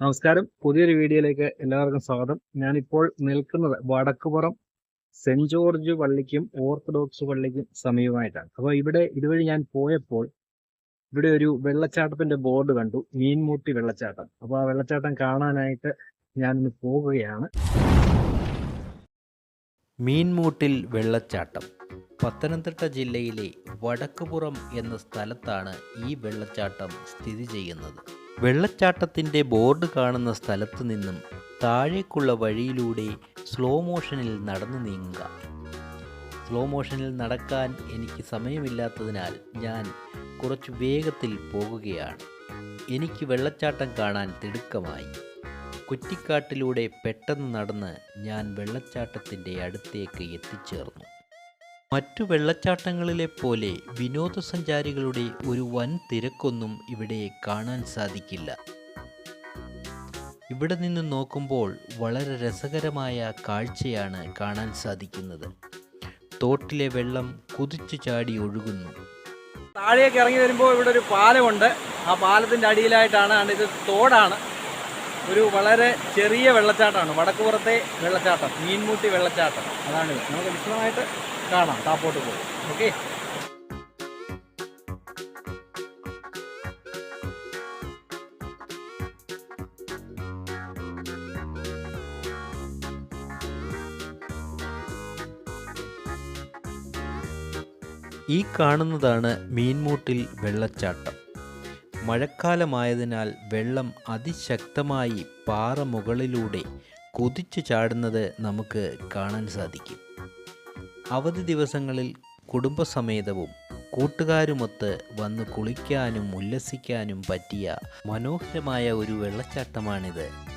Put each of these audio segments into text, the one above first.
നമസ്കാരം. പുതിയൊരു വീഡിയോയിലേക്ക് എല്ലാവർക്കും സ്വാഗതം. ഞാനിപ്പോൾ നിൽക്കുന്നത് വടക്കുപുറം സെന്റ് ജോർജ് പള്ളിക്കും ഓർത്തഡോക്സ് പള്ളിക്കും സമീപമായിട്ടാണ്. അപ്പോൾ ഇവിടെ ഇതുവഴി ഞാൻ പോയപ്പോൾ ഇവിടെ ഒരു വെള്ളച്ചാട്ടത്തിന്റെ ബോർഡ് കണ്ടു. മീൻമൂട്ടി വെള്ളച്ചാട്ടം. അപ്പോൾ ആ വെള്ളച്ചാട്ടം കാണാനായിട്ട് ഞാനിന്ന് പോവുകയാണ്. മീൻമൂട്ടിൽ വെള്ളച്ചാട്ടം. പത്തനംതിട്ട ജില്ലയിലെ വടക്കുപുറം എന്ന സ്ഥലത്താണ് ഈ വെള്ളച്ചാട്ടം സ്ഥിതി ചെയ്യുന്നത്. വെള്ളച്ചാട്ടത്തിന്റെ ബോർഡ് കാണുന്ന സ്ഥലത്തു നിന്നും താഴേക്കുള്ള വഴിയിലൂടെ സ്ലോ മോഷനിൽ നടന്നു നീങ്ങുക. സ്ലോ മോഷനിൽ നടക്കാൻ എനിക്ക് സമയമില്ലാത്തതിനാൽ ഞാൻ കുറച്ച് വേഗത്തിൽ പോകുകയാണ്. എനിക്ക് വെള്ളച്ചാട്ടം കാണാൻ തിടുക്കമായി. കുറ്റിക്കാട്ടിലൂടെ പെട്ടെന്ന് നടന്ന് ഞാൻ വെള്ളച്ചാട്ടത്തിന്റെ അടുത്തേക്ക് എത്തിച്ചേർന്നു. മറ്റു വെള്ളച്ചാട്ടങ്ങളിലെ പോലെ വിനോദസഞ്ചാരികളുടെ ഒരു വൻ തിരക്കൊന്നും ഇവിടെ കാണാൻ സാധിക്കില്ല. ഇവിടെ നിന്ന് നോക്കുമ്പോൾ വളരെ രസകരമായ കാഴ്ചയാണ് കാണാൻ സാധിക്കുന്നത്. തോട്ടിലെ വെള്ളം കുതിച്ചു ചാടി ഒഴുകുന്നു. താഴേക്ക് ഇറങ്ങി വരുമ്പോൾ ഇവിടെ ഒരു പാലമുണ്ട്. ആ പാലത്തിന്റെ അടിയിലായിട്ടാണ് ഇത് തോടാണ്. ഒരു വളരെ ചെറിയ വെള്ളച്ചാട്ടമാണ്. വടക്കുപുറത്തെ വെള്ളച്ചാട്ടം. മീൻമുട്ടി വെള്ളച്ചാട്ടം. അതാണ് നമുക്ക് വിശദമായിട്ട് കാണാം. താപ്പോട്ട് പോകും ഓക്കെ? ഈ കാണുന്നതാണ് മീൻമൂട്ടിൽ വെള്ളച്ചാട്ടം. മഴക്കാലമായതിനാൽ വെള്ളം അതിശക്തമായി പാറ മുകളിലൂടെ കുതിച്ചു ചാടുന്നത് നമുക്ക് കാണാൻ സാധിക്കും. അവധി ദിവസങ്ങളിൽ കുടുംബസമേതവും കൂട്ടുകാരുമൊത്ത് വന്ന് കുളിക്കാനും ഉല്ലസിക്കാനും പറ്റിയ മനോഹരമായ ഒരു വെള്ളച്ചാട്ടമാണിത്.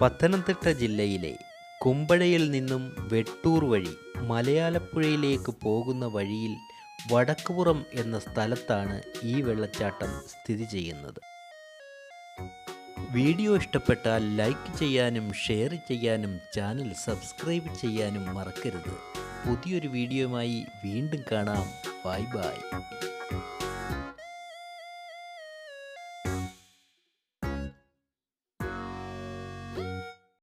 പത്തനംതിട്ട ജില്ലയിലെ കുമ്പഴയിൽ നിന്നും വെട്ടൂർ വഴി മലയാലപ്പുഴയിലേക്ക് പോകുന്ന വഴിയിൽ വടക്കുപുറം എന്ന സ്ഥലത്താണ് ഈ വെള്ളച്ചാട്ടം സ്ഥിതി ചെയ്യുന്നത്. വീഡിയോ ഇഷ്ടപ്പെട്ടാൽ ലൈക്ക് ചെയ്യാനും ഷെയർ ചെയ്യാനും ചാനൽ സബ്സ്ക്രൈബ് ചെയ്യാനും മറക്കരുത്. പുതിയൊരു വീഡിയോയുമായി വീണ്ടും കാണാം. Bye bye.